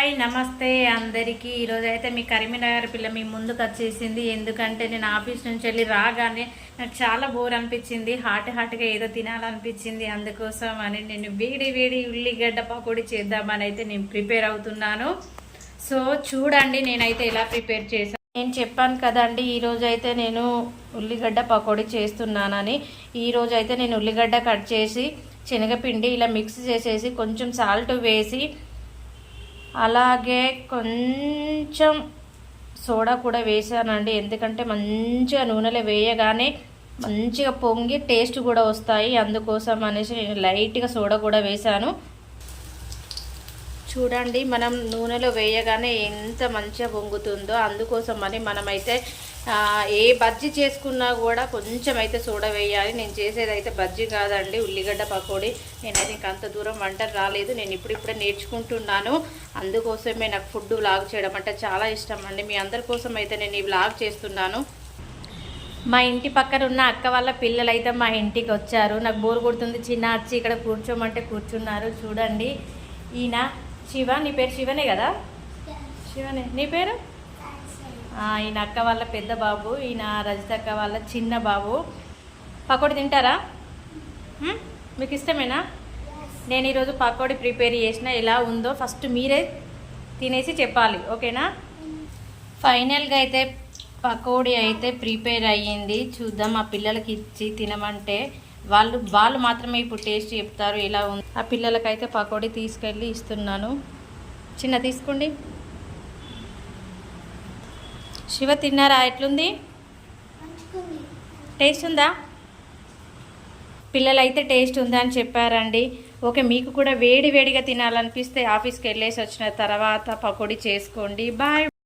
Hi నమస్తే అందరికీ. ఈరోజు అయితే మీ కరీంనగర్ పిల్ల మీ ముందుకు వచ్చేసింది. ఎందుకంటే నేను ఆఫీస్ నుంచి వెళ్ళి రాగానే నాకు చాలా బోర్ అనిపించింది. హాట్ హాట్గా ఏదో తినాలనిపించింది. అందుకోసం అని నేను వేడి వేడి ఉల్లిగడ్డ పకోడీ చేద్దామని అయితే నేను ప్రిపేర్ అవుతున్నాను. సో చూడండి నేనైతే ఎలా ప్రిపేర్ చేశాను నేను చెప్పాను కదండి ఈరోజు అయితే నేను ఉల్లిగడ్డ పకోడీ చేస్తున్నానని. ఈరోజు అయితే నేను ఉల్లిగడ్డ కట్ చేసి శనగపిండి ఇలా మిక్స్ చేసేసి కొంచెం సాల్ట్ వేసి అలాగే కొంచెం సోడా కూడా వేసానండి. ఎందుకంటే మంచిగా నూనెలో వేయగానే మంచిగా పొంగి టేస్ట్ కూడా వస్తాయి. అందుకోసం అనేసి నేను లైట్గా సోడా కూడా వేసాను. చూడండి మనం నూనెలో వేయగానే ఎంత మంచిగా పొంగుతుందో. అందుకోసం అని మనమైతే ఏ బజ్జీ చేసుకున్నా కూడా కొంచెం అయితే సోడా వేయాలి. నేను చేసేది అయితే బజ్జీ కాదండి ఉల్లిగడ్డ పకోడీ. నేనైతే ఇంక అంత దూరం వంట రాలేదు. నేను ఇప్పుడిప్పుడే నేర్చుకుంటున్నాను. అందుకోసమే నాకు ఫుడ్ వ్లాగ్ చేయడం అంటే చాలా ఇష్టం అండి. మీ అందరి కోసం అయితే నేను ఈ వ్లాగ్ చేస్తున్నాను. మా ఇంటి పక్కన ఉన్న అక్క వాళ్ళ పిల్లలు అయితే మా ఇంటికి వచ్చారు. నాకు బోర్ కొడుతుంది. చిన్న వచ్చి ఇక్కడ కూర్చోమంటే కూర్చున్నారు. చూడండి. ఈయన శివ నీ పేరు శివనే కదా? శివనే. నీ పేరు? ఈయన అక్క వాళ్ళ పెద్ద బాబు ఈయన రజిత అక్క వాళ్ళ చిన్న బాబు. పకోడీ తింటారా? మీకు ఇష్టమేనా? నేను ఈరోజు పకోడీ ప్రిపేర్ చేసిన ఎలా ఉందో ఫస్ట్ మీరే తినేసి చెప్పాలి ఓకేనా? ఫైనల్గా అయితే పకోడీ అయితే ప్రిపేర్ అయ్యింది. చూద్దాం ఆ పిల్లలకి ఇచ్చి తినమంటే వాళ్ళు వాళ్ళు మాత్రమే ఇప్పుడు టేస్ట్ చెప్తారు ఎలా ఉంది. ఆ పిల్లలకైతే పకోడీ తీసుకెళ్ళి ఇస్తున్నాను. చిన్న తీసుకోండి. శివ తిన్నారా? ఎట్లుంది? టేస్ట్ ఉందా? పిల్లలైతే టేస్ట్ ఉందా అని చెప్పారండి. ఓకే మీకు కూడా వేడి వేడిగా తినాలనిపిస్తే ఆఫీస్కి వెళ్ళేసి వచ్చిన తర్వాత పకోడీ చేసుకోండి. బాయ్.